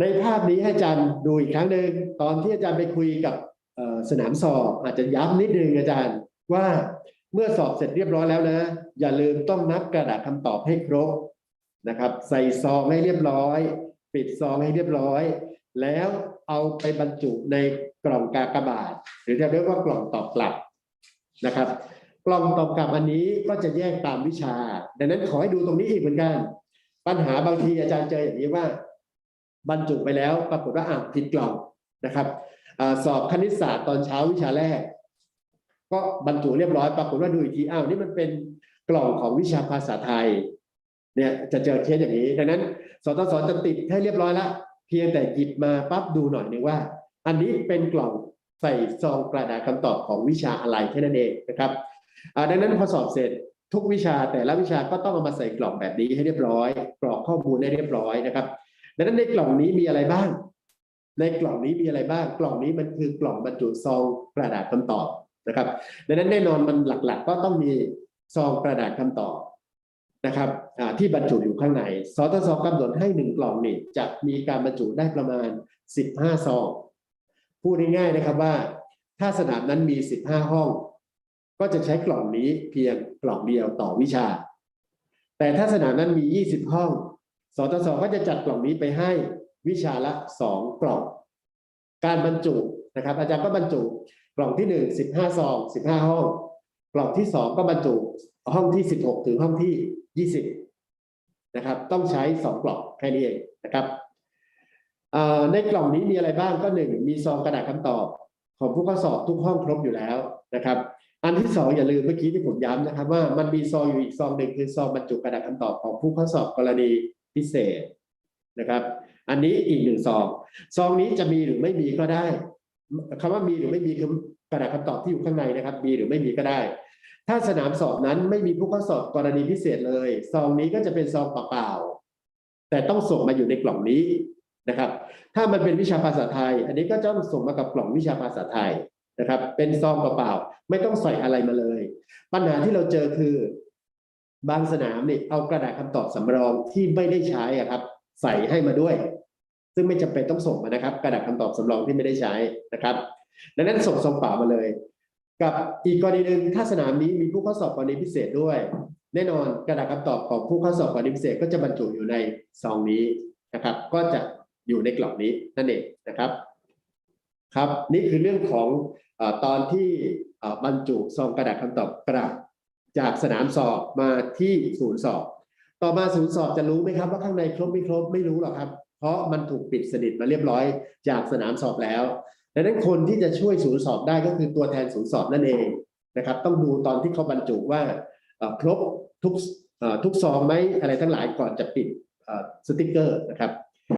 ในภาพนี้ให้อาจารย์ดูอีกครั้งหนึ่งตอนที่อาจารย์ไปคุยกับสนามสอบอาจจะย้ำนิดนึงอาจารย์ว่าเมื่อสอบเสร็จเรียบร้อยแล้วนะ อย่าลืมต้องนับกระดาษคำตอบให้ครบนะครับ ใส่ซองให้เรียบร้อย ปิดซองให้เรียบร้อย แล้วเอาไปบรรจุในกล่องกากบาท หรือเรียกว่ากล่องตอบกลับนะครับ กล่องตอบกลับอันนี้ก็จะแยกตามวิชา ดังนั้นขอให้ดูตรงนี้อีกเหมือนกัน ปัญหาบางทีอาจารย์เจออย่างนี้ว่า บรรจุไปแล้ว ปรากฏว่าอ่านผิดกล่องนะครับอสอบคณิตศาสตร์ตอนเช้าวิชาแรก ก็บรรจุเรียบร้อย ปรากฏว่าดูอีกทีอ้าวนี่มันเป็นกล่องของวิชาภาษาไทยเนี่ยจะเจอเคสอย่างนี้ดังนั้นสตสจะติดให้เรียบร้อยละเพียงแต่หยิบมาปั๊บดูหน่อยหนึงว่า อันนี้เป็นกล่องใส่ซองกระดาษคำตอบของวิชาอะไรแค่นั้นเองนะครับดังนั้นพอสอบเสร็จทุกวิชาแต่ละวิชาก็ต้องเอามาใส่กล่องแบบนี้ให้เรียบร้อยกรอกข้อมูลให้เรียบร้อยนะครับ ดังนั้นในกล่องนี้มีอะไรบ้าง ในกล่องนี้มีอะไรบ้าง กล่องนี้มันคือกล่องบรรจุซองกระดาษคำตอบนะครับ ดังนั้นแน่นอนมันหลักๆ ก็ต้องมีซองกระดาษคำตอบนะครับที่บรรจุอยู่ข้างในสตสกำหนดให้หนึ่งกล่องนี่จะมีการบรรจุได้ประมาณ 15 ซอง พูดง่ายๆนะครับว่า ถ้าสนามนั้นมี 15 ห้อง ก็จะใช้กล่องนี้เพียงกล่องเดียวต่อวิชา แต่ถ้าสนามนั้นมี 20 ห้อง สตสก็จะจัดกล่องนี้ไปให้วิชาละ 2 กล่อง การบรรจุนะครับ อาจารย์ก็บรรจุกล่องที่ 1 15ซอง15 ห้อง กล่องที่ 2 ก็บรรจุห้องที่ 16 ถึงห้องที่ 20 นะครับ ต้องใช้ 2 กล่องแค่นี้เองนะครับในกล่องนี้มีอะไรบ้างก็หนึ่งมีซองกระดาษคำตอบ ของผู้เข้าสอบทุกห้องครบอยู่แล้วนะครับ อันที่สองอย่าลืมเมื่อกี้ที่ผมย้ำนะครับ ว่ามันมีซองอยู่อีกซองหนึ่งคือซองบรรจุกระดาษคำตอบของผู้เข้าสอบกรณี พิเศษนะครับ อันนี้อีกหนึ่งซองซองนี้จะมีหรือไม่มีก็ได้คำว่ามีหรือไม่มีคือกระดาษคำตอบที่อยู่ข้างในนะครับ มีหรือไม่มีก็ได้ ถ้าสนามสอบนั้นไม่มีผู้เข้าสอบกรณีพิเศษเลยซองนี้ก็จะเป็นซองเปล่าๆแต่ต้องส่งมาอยู่ในกล่องนี้นะครับ ถ้ามันเป็นวิชาภาษาไทย อันนี้ก็จะส่งมากับกล่องวิชาภาษาไทยนะครับ เป็นซองเปล่าๆไม่ต้องใส่อะไรมาเลย ปัญหาที่เราเจอคือ บางสนามเนี่ยเอากระดาษคำตอบสำรองที่ไม่ได้ใช้อะครับ ใส่ให้มาด้วย ซึ่งไม่จำเป็นต้องส่งมานะครับ กระดาษคำตอบสำรองที่ไม่ได้ใช้นะครับ ดังนั้นส่งซองเปล่ามาเลย กับอีกกรณีหนึ่งถ้าสนามนี้มีผู้ข้าสอบกรณีพิเศษด้วย แน่นอนกระดาษคำตอบของผู้ข้าสอบกรณีพิเศษก็จะบรรจุอยู่ในซองนี้นะครับ ก็จะอยู่ในกล่องนี้นั่นเองนะครับครับ นี่คือเรื่องของอตอนที่บรรจุซองกระดาษคำตอบกลับ จากสนามสอบมาที่ศูนย์สอบ ต่อมาศูนย์สอบจะรู้ไหมครับว่าข้างในครบไม่ครบไม่รู้หรอกครับ เพราะมันถูกปิดสนิทมาเรียบร้อย จากสนามสอบแล้วดังนั้นคนที่จะช่วยศูนย์สอบได้ก็คือตัวแทนศูนย์สอบนั่นเองนะครับ ต้องดูตอนที่เขาบรรจุว่าครบทุกทุกซองไหมอะไรทั้งหลายก่อนจะปิดสติกเกอร์นะครับ